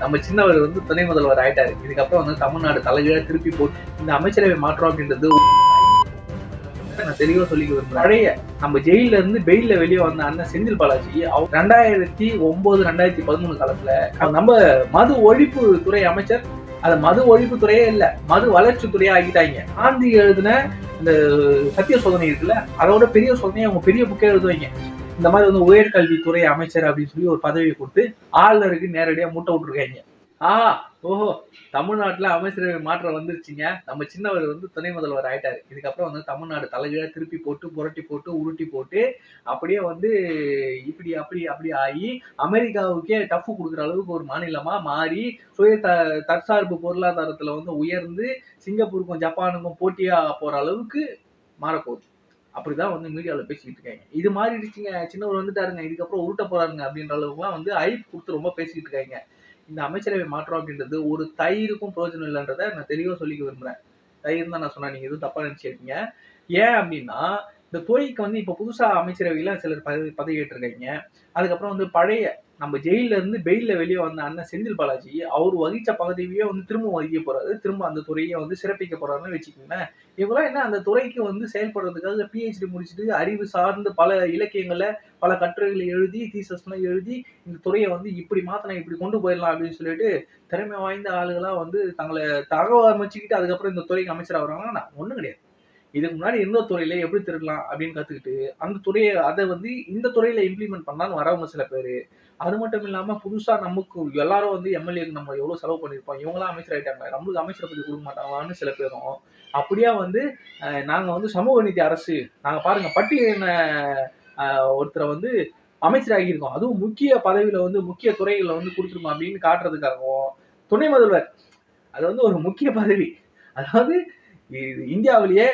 நம்ம சின்னவர் வந்து துணை முதல்வர் ஆயிட்டாரு. இதுக்கப்புறம் வந்து தமிழ்நாடு தலைகீழ திருப்பி போட்டு இந்த அமைச்சரவை மாற்றம் அப்படின்றது நான் தெளிவா சொல்லிக்க விரும்புறேன். பழைய நம்ம ஜெயில இருந்து பெயில்ல வெளியே வந்த அண்ணன் செந்தில் பாலாஜி அவர் ரெண்டாயிரத்தி ஒன்பது ரெண்டாயிரத்தி பதிமூணு காலத்துல நம்ம மது ஒழிப்பு துறை அமைச்சர். அது மது ஒழிப்பு துறையே இல்ல மது வளர்ச்சி துறையா ஆக்கிட்டாங்க. காந்தி எழுதின இந்த சத்திய சோதனை இருக்குல்ல அதோட பெரிய சோதனையை அவங்க பெரிய புக்கே எழுதுவாங்க. இந்த மாதிரி வந்து உயர்கல்வித்துறை அமைச்சர் அப்படின்னு சொல்லி ஒரு பதவியை கொடுத்து ஆளுநருக்கு நேரடியாக மூட்டை விட்டுருக்காங்க. ஆஹா ஓஹோ தமிழ்நாட்டில் அமைச்சரவை மாற்றம் வந்துருச்சுங்க. நம்ம சின்னவர் வந்து துணை முதல்வர் ஆயிட்டாரு. இதுக்கப்புறம் வந்து தமிழ்நாடு தலைகீழ திருப்பி போட்டு புரட்டி போட்டு உருட்டி போட்டு அப்படியே வந்து இப்படி அப்படி அப்படி ஆகி அமெரிக்காவுக்கே டஃப் கொடுக்குற அளவுக்கு ஒரு மாநிலமா மாறி சுய த தற்சார்பு பொருளாதாரத்தில் வந்து உயர்ந்து சிங்கப்பூருக்கும் ஜப்பானுக்கும் போட்டியாக போகிற அளவுக்கு மாறப்போகுது. அப்படிதான் வந்து மீடியாவில் பேசிக்கிட்டு இருக்காங்க இது மாதிரி சின்னவர் வந்துட்டாருங்க இதுக்கப்புறம் உருட்ட போறாருங்க அப்படின்ற அளவுக்குலாம் வந்து ஐப் கொடுத்து ரொம்ப பேசிக்கிட்டு இருக்காங்க இந்த அமைச்சரவை மாற்றம் அப்படின்றது ஒரு தயிருக்கும் பிரயோஜனம் இல்லைன்றத நான் தெளிவாக சொல்லிக்க விரும்புகிறேன் தயிர் தான் நான் சொன்னேன் நீங்க எதுவும் தப்பா நினைச்சிருக்கீங்க ஏன் அப்படின்னா இந்த துறைக்கு வந்து இப்போ புதுசாக அமைச்சரவையெல்லாம் சிலர் பதவி பதவியேற்றிருக்கீங்க. அதுக்கப்புறம் வந்து பழைய நம்ம ஜெயில இருந்து பெயில்ல வெளியே வந்த அண்ணன் செந்தில் பாலாஜி அவர் வகிச்ச பதவியே வந்து திரும்ப வகிக்க போறாரு. திரும்ப அந்த துறையை வந்து சிறப்பிக்க போறாருன்னு வச்சுக்கோங்களேன். இவங்களாம் என்ன அந்த துறைக்கு வந்து செயல்படுறதுக்காக பிஹெச்டி முடிச்சுட்டு அறிவு சார்ந்து பல இலக்கியங்களை பல கட்டுரைகளை எழுதி தீசஸ்லாம் எழுதி இந்த துறையை வந்து இப்படி மாத்தணும் இப்படி கொண்டு போயிடலாம் அப்படின்னு சொல்லிட்டு திறமை வாய்ந்த ஆளுகளாக வந்து தங்களை தகவல் அமைச்சிக்கிட்டு அதுக்கப்புறம் இந்த துறைக்கு அமைச்சர் ஆகுறாங்கன்னா ஒன்றும் கிடையாது. இதுக்கு முன்னாடி இருந்த துறையில எப்படி திருடலாம் அப்படின்னு கத்துக்கிட்டு அந்த துறையை அதை வந்து இந்த துறையில இம்ப்ளிமெண்ட் பண்ணலான்னு வரவங்க சில பேர். அது மட்டும் இல்லாம புதுசா நமக்கு எல்லாரும் வந்து எம்எல்ஏக்கு நம்ம எவ்வளவு செலவு பண்ணிருப்போம் இவங்களாம் அமைச்சர் ஆயிட்டாங்க நம்மளுக்கு அமைச்சரை பத்தி கொடுக்க மாட்டாங்களான்னு சில பேரும் அப்படியா வந்து நாங்க வந்து சமூக நீதி அரசு நாங்க பாருங்க பட்டியலின ஒருத்தரை வந்து அமைச்சராகி இருக்கோம் அதுவும் முக்கிய பதவியில வந்து முக்கிய துறைகளை வந்து கொடுத்துருக்கோம் அப்படின்னு காட்டுறதுக்காகவும் துணை முதல்வர் அது வந்து ஒரு முக்கிய பதவி. அதாவது இந்தியாவிலேயே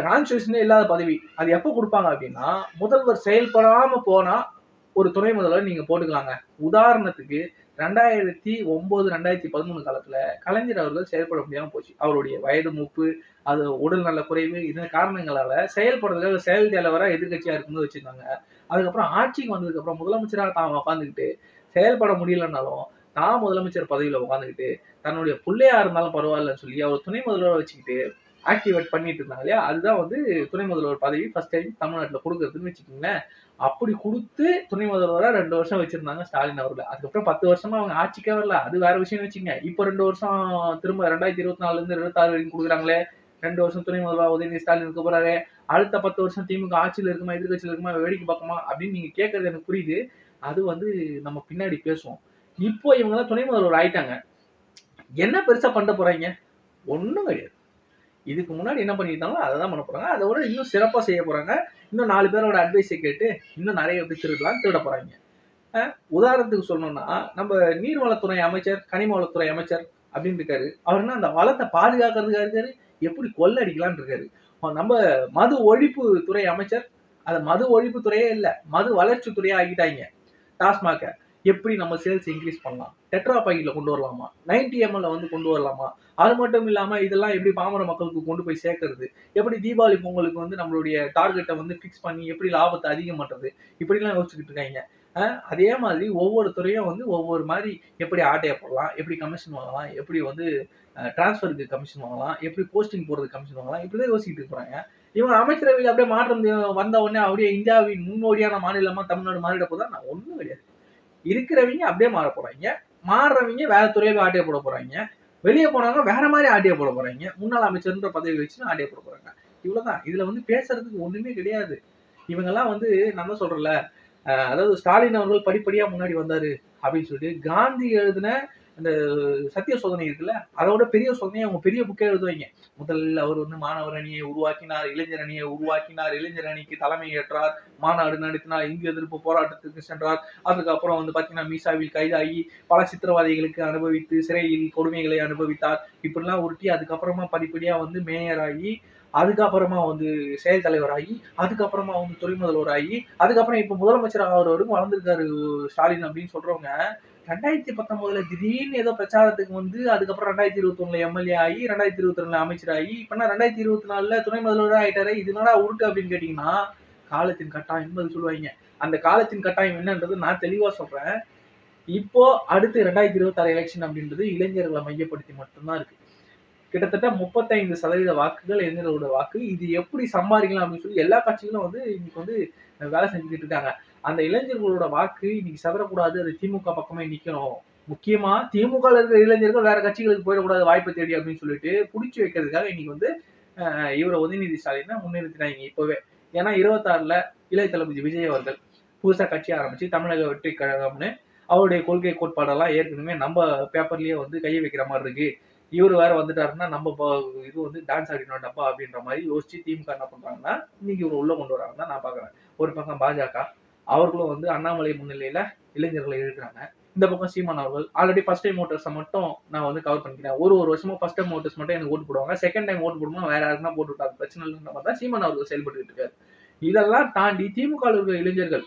கான்ஸ்டியூஷனே இல்லாத பதவி. அது எப்போ கொடுப்பாங்க அப்படின்னா முதல்வர் செயல்படாமல் போனால் ஒரு துணை முதல்வர் நீங்கள் போட்டுக்கலாங்க. உதாரணத்துக்கு ரெண்டாயிரத்தி ஒம்பது ரெண்டாயிரத்தி பதிமூணு காலத்தில் கலைஞர் அவர்கள் செயல்பட முடியாமல் போச்சு. அவருடைய வயது மூப்பு அது உடல் நல்ல குறைவு இதன் காரணங்களால் செயல்படுறதுக்காக செயல் தலைவராக எதிர்கட்சியாக இருக்கும்போது வச்சுருந்தாங்க. அதுக்கப்புறம் ஆட்சிக்கு வந்ததுக்கப்புறம் முதலமைச்சராக தான் உட்காந்துக்கிட்டு செயல்பட முடியலனாலும் தான் முதலமைச்சர் பதவியில் உட்காந்துக்கிட்டு தன்னுடைய பிள்ளையாக இருந்தாலும் பரவாயில்லன்னு சொல்லி அவர் துணை முதல்வராக வச்சுக்கிட்டு ஆக்டிவேட் பண்ணிட்டு இருந்தாங்க இல்லையா? அதுதான் வந்து துணை முதல்வர் பதவி ஃபர்ஸ்ட் டைம் தமிழ்நாட்டில் கொடுக்குறதுன்னு வச்சுக்கோங்களேன். அப்படி கொடுத்து துணை முதல்வராக ரெண்டு வருஷம் வச்சிருந்தாங்க ஸ்டாலின் அவர்கள். அதுக்கப்புறம் பத்து வருஷமா அவங்க ஆட்சிக்கே வரல. அது வேற விஷயம் வச்சுங்க இப்போ ரெண்டு வருஷம் திரும்ப ரெண்டாயிரத்தி இருபத்தி நாலுல இருந்து இருபத்தாறு வரைக்கும் கொடுக்குறாங்களே. ரெண்டு வருஷம் துணை முதல்வர் உதயநிதி ஸ்டாலின் இருக்க போறாரு. அடுத்த பத்து வருஷம் திமுக ஆட்சியில் இருக்குமா எதிர்கட்சியில் இருக்குமா வேடிக்கை பார்க்குமா அப்படின்னு நீங்க கேட்கறது எனக்கு புரியுது. அது வந்து நம்ம பின்னாடி பேசுவோம். இப்போ இவங்க துணை முதல்வர் ஆயிட்டாங்க. என்ன பெருசா பண்ண போறாங்க? ஒன்றும் கிடையாது. இதுக்கு முன்னாடி என்ன பண்ணியிருந்தாங்களோ அதை தான் பண்ண போகிறாங்க அதை விட இன்னும் சிறப்பாக செய்ய போகிறாங்க இன்னும் நாலு பேரோட அட்வைஸை கேட்டு இன்னும் நிறைய எப்படி திருடலாம் திருட போகிறாங்க உதாரணத்துக்கு சொல்லணும்னா நம்ம நீர்வளத்துறை அமைச்சர் கனிம வளத்துறை அமைச்சர் அப்படின்னு இருக்காரு. அவர் என்ன அந்த வளத்தை பாதுகாக்கிறதுக்காக இருக்காரு? எப்படி கொள்ளடிக்கலாம்னு இருக்காரு. நம்ம மது ஒழிப்பு துறை அமைச்சர் அது மது ஒழிப்பு துறையே இல்லை மது வளர்ச்சி துறையா ஆக்கிட்டாங்க டாஸ்மாக எப்படி நம்ம சேல்ஸ் இன்க்ரீஸ் பண்ணலாம்? டெட்ரா பாக்கெட்ல கொண்டு வரலாமா? நைன்டி எம்எல்ல வந்து கொண்டு வரலாமா? அது மட்டும் இல்லாமல் இதெல்லாம் எப்படி பாமர மக்களுக்கு கொண்டு போய் சேர்க்கறது? எப்படி தீபாவளி பொங்கலுக்கு வந்து நம்மளுடைய டார்கெட்டை வந்து ஃபிக்ஸ் பண்ணி எப்படி லாபத்தை அதிகம் பண்ணுறது இப்படிலாம் யோசிச்சுக்கிட்டு இருக்காங்க. அதே மாதிரி ஒவ்வொரு துறையும் வந்து ஒவ்வொரு மாதிரி எப்படி ஆட்டையை போடலாம்? எப்படி கமிஷன் வாங்கலாம்? எப்படி வந்து டிரான்ஸ்ஃபருக்கு கமிஷன் வாங்கலாம்? எப்படி போஸ்டிங் போடுறதுக்கு கமிஷன் வாங்கலாம்? இப்படி தான் யோசிக்கிட்டு இருக்கிறாங்க. இவங்க அமைச்சரவையில் அப்படியே மாற்றம் வந்த உடனே அப்படியே இந்தியாவின் முன்னோடியான மாநிலமாக தமிழ்நாடு மாறிட போதான் நான் ஒன்றும் கிடையாது. இருக்கிறவங்க அப்படியே மாற போறாங்க. மாறுறவங்க வேற துறையில ஆட்டிய போட போறாங்க. வெளியே போனவங்க வேற மாதிரி ஆட்டிய போட போறாங்க. முன்னாள் அமைச்சர்ன்ற பதவி வச்சு ஆட்டிய போட போறாங்க. இவ்வளவுதான். இதுல வந்து பேசுறதுக்கு ஒண்ணுமே கிடையாது. இவங்கெல்லாம் வந்து நம்ம சொல்றல சொல்றேன்ல அதாவது ஸ்டாலின் அவர்கள் படிப்படியா முன்னாடி வந்தாரு அப்படின்னு சொல்லிட்டு காந்தி எழுதின அந்த சத்திய சோதனை இருக்குல்ல அதோட பெரிய சோதனையை அவங்க பெரிய புக்கே எழுதுவாங்க. முதல்ல அவர் வந்து மாணவர் அணியை உருவாக்கினார் இளைஞர் அணியை உருவாக்கினார் இளைஞர் அணிக்கு தலைமை ஏற்றார் மாநாடு நடத்தினார் இந்திய எதிர்ப்பு போராட்டத்துக்கு சென்றார். அதுக்கப்புறம் வந்து பாத்தீங்கன்னா மீசாவில் கைதாகி பல சித்திரவாதிகளுக்கு அனுபவித்து சிறையில் கொடுமைகளை அனுபவித்தார். இப்படிலாம் உருட்டி அதுக்கப்புறமா படிப்படியா வந்து மேயராகி அதுக்கப்புறமா வந்து செயல் தலைவராகி அதுக்கப்புறமா வந்து துறை முதல்வராகி அதுக்கப்புறம் இப்ப முதலமைச்சர் ஆகிற வரைக்கும் வளர்ந்துருக்காரு ஸ்டாலின் அப்படின்னு சொல்றவங்க ரெண்டாயிரத்தி பத்தொன்பதுல திடீர்னு ஏதோ பிரச்சாரத்துக்கு வந்து அதுக்கப்புறம் ரெண்டாயிரத்தி இருபத்தி ஒண்ணுல எம்எல்ஏ ஆகி ரெண்டாயிரத்தி இருபத்தி ரெண்டுல அமைச்சராகி இப்ப ரெண்டாயிரத்தி இருபத்தி நாலுல துணை முதல்வராக ஆயிட்டாரு இது என்னடா உருட்டு அப்படின்னு கேட்டீங்கன்னா காலத்தின் கட்டாயம் என்பது சொல்லுவாங்க. அந்த காலத்தின் கட்டாயம் என்னன்றது நான் தெளிவா சொல்றேன். இப்போ அடுத்து ரெண்டாயிரத்தி இருபத்தாறு எலெக்ஷன் அப்படின்றது இளைஞர்களை மையப்படுத்தி மட்டும்தான் இருக்கு. கிட்டத்தட்ட முப்பத்தைந்து சதவீத வாக்குகள் இளைஞர்களோட வாக்கு. இது எப்படி சம்பாதிக்கலாம் அப்படின்னு சொல்லி எல்லா கட்சிகளும் வந்து இன்னைக்கு வந்து வேலை செஞ்சுக்கிட்டு இருக்காங்க. அந்த இளைஞர்களோட வாக்கு இன்னைக்கு சதறக்கூடாது அது திமுக பக்கமே நிக்கணும். முக்கியமா திமுக இருக்கிற இளைஞர்கள் வேற கட்சிகளுக்கு போயிடக்கூடாது வாய்ப்பு தேடி அப்படின்னு சொல்லிட்டு புடிச்சு வைக்கிறதுக்காக இன்னைக்கு வந்து இவரை உதயநிதி ஸ்டாலினை முன்னிறுத்தினாங்க இப்பவே. ஏன்னா இருபத்தாறுல இளைய தளபதி விஜய் அவர்கள் புதுசா கட்சி ஆரம்பிச்சு தமிழக வெற்றி கழகம்னு அவருடைய கொள்கை கோட்பாடெல்லாம் ஏற்கனவே நம்ம பேப்பர்லயே வந்து கையை வைக்கிற மாதிரி இருக்கு. இவர் வேற வந்துட்டாருன்னா நம்ம இது வந்து டான்ஸ் ஆடினோம் டப்பா அப்படின்ற மாதிரி யோசிச்சு திமுக என்ன பண்றாங்கன்னா இன்னைக்கு இவர் உள்ள கொண்டு வராங்கன்னா நான் பாக்குறேன். ஒரு பக்கம் பாஜக அவர்களும் வந்து அண்ணாமலை முன்னிலையில இளைஞர்களை எழுக்கிறாங்க இந்த பக்கம் சீமான் அவர்கள் ஆல்ரெடி ஃபர்ஸ்ட் டைம் ஓட்டர்ஸை மட்டும் நான் வந்து கவர் பண்ணிக்கிறேன். ஒரு ஒரு வருஷமா ஃபர்ஸ்ட் டைம் ஓட்டர்ஸ் மட்டும் எனக்கு ஓட்டு போடுவாங்க. செகண்ட் டைம் ஓட்டு போடுமா வேற யாருன்னா போட்டு விட்டாங்க பிரச்சனை இல்லைன்ற மாதிரி தான் சீமான் அவர்கள் செயல்பட்டு இருக்காரு. இதெல்லாம் தாண்டி திமுக இருக்கிற இளைஞர்கள்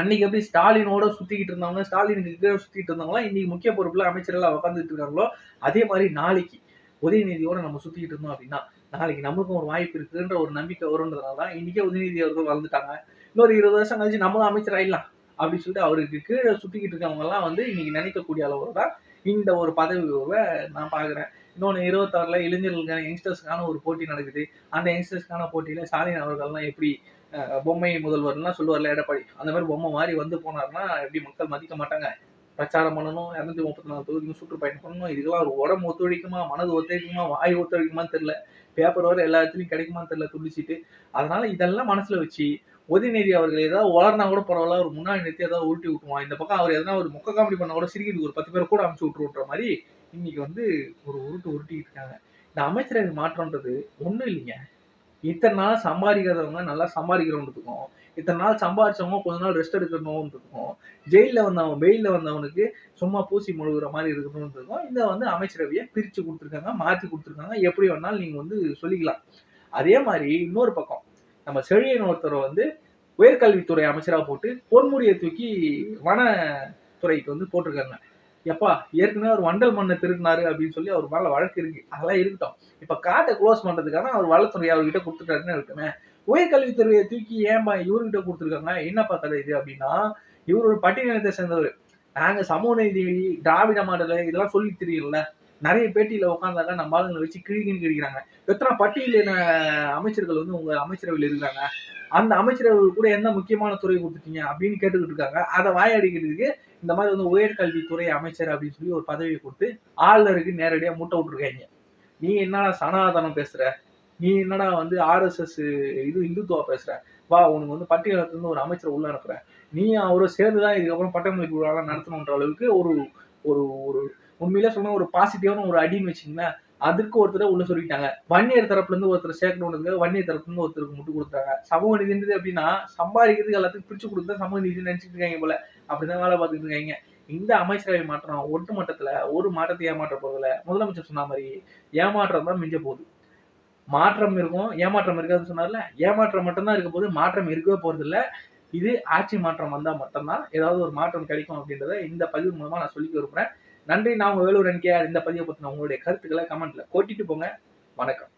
அன்னைக்கு எப்படி ஸ்டாலினோட சுத்திக்கிட்டு இருந்தவங்க ஸ்டாலினுக்கு கீழே சுத்திட்டு இருந்தவங்களாம் இன்னைக்கு முக்கிய பொறுப்புல அமைச்சர்களாக உட்காந்துட்டு இருக்காங்களோ அதே மாதிரி நாளைக்கு உதயநிதியோட நம்ம சுத்திக்கிட்டு இருந்தோம் அப்படின்னா நாளைக்கு நம்மளுக்கும் ஒரு வாய்ப்பு இருக்குன்ற ஒரு நம்பிக்கை வரும்ன்றதுனால தான் இன்னைக்கே உதயநிதி அவர்கள் வளர்ந்துட்டாங்க. இன்னொரு இருபது வருஷம் கழிச்சு நம்மளும் அமைச்சர் ஆயிடலாம் அப்படின்னு சொல்லிட்டு அவருக்கு கீழே சுட்டிக்கிட்டு இருக்கவங்கலாம் வந்து இன்னைக்கு நினைக்கக்கூடிய அளவு தான் இந்த ஒரு பதவி உயர்வை நான் பாக்குறேன் இன்னொன்று இருபத்தாறுல இளைஞர்களுக்கான யங்ஸ்டர்ஸ்க்கான ஒரு போட்டி நடக்குது. அந்த யங்ஸ்டர்ஸ்க்கான போட்டியில் ஸ்டாலின் அவர்கள்லாம் எப்படி பொம்மை முதல்வர்லாம் சொல்லுவார்ல எடப்பாடி அந்த மாதிரி பொம்மை மாதிரி வந்து போனார்னா எப்படி மக்கள் மதிக்க மாட்டாங்க? பிரச்சாரம் பண்ணணும் இரநூத்தி முப்பத்தி நாலு தொகுதிக்கும் சுற்றுப்பயணம் பண்ணணும் இதுக்கெல்லாம் ஒரு உடம்பு ஒத்துழைக்குமா மனது ஒத்துழைக்குமா வாய் ஒத்துழைக்குமான்னு தெரில பேப்பர் வர எல்லா இடத்துலையும் கிடைக்குமான்னு தெரில துடிச்சிட்டு அதனால இதெல்லாம் மனசில் வச்சு உதயநிதி அவர்கள் ஏதாவது வளர்னா கூட பரவாயில்ல ஒரு முன்னாடி நிறுத்தி ஏதாவது உருட்டி விட்டுருவான் இந்த பக்கம் அவர் எதனா ஒரு மொக்க காமெடி பண்ணா கூட சிரிக்கிறதுக்கு ஒரு பத்து பேர் கூட அமைச்சு விட்டுருன்ற மாதிரி இன்னைக்கு வந்து ஒரு உருட்டு உருட்டிட்டு இருக்காங்க. இந்த அமைச்சரவை மாற்றம்ன்றது ஒண்ணும் இல்லைங்க. இத்தனை நாள் சம்பாதிக்காதவங்க நல்லா சம்பாதிக்கிறவங்களுக்கும் இத்தனை நாள் சம்பாதிச்சவங்க கொஞ்ச நாள் ரெஸ்ட் எடுக்கணும்ன்றதுக்கும் ஜெயிலில் வந்தவன் பெயிலில் வந்தவனுக்கு சும்மா பூசி முழுகிற மாதிரி இருக்கணும்ன்றதுக்கும் இதை வந்து அமைச்சரவையை பிரித்து கொடுத்துருக்காங்க மாற்றி கொடுத்துருக்காங்க. எப்படி வேணாலும் நீங்கள் வந்து சொல்லிக்கலாம். அதே மாதிரி இன்னொரு பக்கம் நம்ம செழியன் ஒருத்தரை வந்து உயர்கல்வித்துறை அமைச்சராக போட்டு பொன்முடியை தூக்கி வனத்துறைக்கு வந்து போட்டிருக்காங்க எப்பா ஏற்கனவே அவர் வண்டல் மண்ணை திருடினாரு அப்படின்னு சொல்லி அவர் மேல வழக்கு இருக்கு. அதெல்லாம் இருக்கட்டும். இப்ப காட்டை க்ளோஸ் பண்றதுக்கான அவர் வளத்துறை அவர்கிட்ட கொடுத்துட்டாருன்னு இருக்குமே. உயர்கல்வித்துறையை தூக்கி ஏன்பா இவர்கிட்ட கொடுத்துருக்காங்க என்னப்பா கதை இது அப்படின்னா இவர் ஒரு பட்டியலத்தை சேர்ந்தவர். நாங்க சமூக நீதி திராவிட மாடல் இதெல்லாம் சொல்லி தெரியல. நிறைய பேட்டியில உட்காந்தாங்க நம்ம ஆளுங்களை வச்சு கிழிக்கின்னு கிழிக்கிறாங்க. எத்தனை பட்டியலின அமைச்சர்கள் வந்து உங்க அமைச்சரவையில் இருக்கிறாங்க? அந்த அமைச்சரவர்கள் கூட என்ன முக்கியமான துறை கொடுத்துட்டீங்க அப்படின்னு கேட்டுக்கிட்டு இருக்காங்க. அதை வாயடிக்கிறதுக்கு இந்த மாதிரி வந்து உயர்கல்வித்துறை அமைச்சர் அப்படின்னு சொல்லி ஒரு பதவியை கொடுத்து ஆளுநருக்கு நேரடியாக முட்டை விட்டுருக்காங்க. நீ என்னடா சனாதனம் பேசுற? நீ என்னடா வந்து ஆர்எஸ்எஸ் இது இந்துத்துவா பேசுற? வா உனக்கு வந்து பட்டியலத்துலேருந்து ஒரு அமைச்சர் உள்ள அனுப்புற. நீ அவரை சேர்ந்துதான் இதுக்கப்புறம் பட்டமளிப்பு விழாலாம் நடத்தணுன்ற அளவுக்கு ஒரு ஒரு ஒரு உண்மையில சொன்ன ஒரு பாசிட்டிவான ஒரு அடின்னு வச்சுங்களேன் அதுக்கு ஒருத்தரை உள்ள சொல்லிட்டாங்க. வன்னியர் தரப்புல இருந்து ஒருத்தர் சேர்க்கணும்னு வன்னியர் தரப்புல இருந்து ஒருத்தருக்கு முட்டு கொடுத்தாங்க. சமூக நிதின்றது அப்படின்னா சம்பாதிக்கிறதுக்கு எல்லாத்துக்கும் பிரிச்சு கொடுத்தா சமூக நிதி நினைச்சிட்டு இருக்காங்க போல. அப்படிதான் வேலை பார்த்துட்டு இருக்காங்க. இந்த அமைச்சரவை மாற்றம் ஒட்டு மட்டத்துல ஒரு மாற்றத்தை ஏமாற்ற போறதுல முதலமைச்சர் சொன்ன மாதிரி ஏமாற்றம் தான் மிஞ்ச போகுது. மாற்றம் இருக்கும் ஏமாற்றம் இருக்காதுன்னு சொன்னார்ல? ஏமாற்றம் மட்டும்தான் இருக்க போது மாற்றம் இருக்கவே போறது இல்ல இது ஆட்சி மாற்றம் வந்தா மட்டும்தான் ஏதாவது ஒரு மாற்றம் கிடைக்கும் அப்படின்றத இந்த பதிவு மூலமா நான் சொல்லிக்க விரும்புறேன். நன்றி நான் உங்க வேலூர் என்கேஆர் இந்த பதிவை பத்தின உங்களுடைய கருத்துக்களை கமெண்ட்ல கொட்டிட்டு போங்க. வணக்கம்.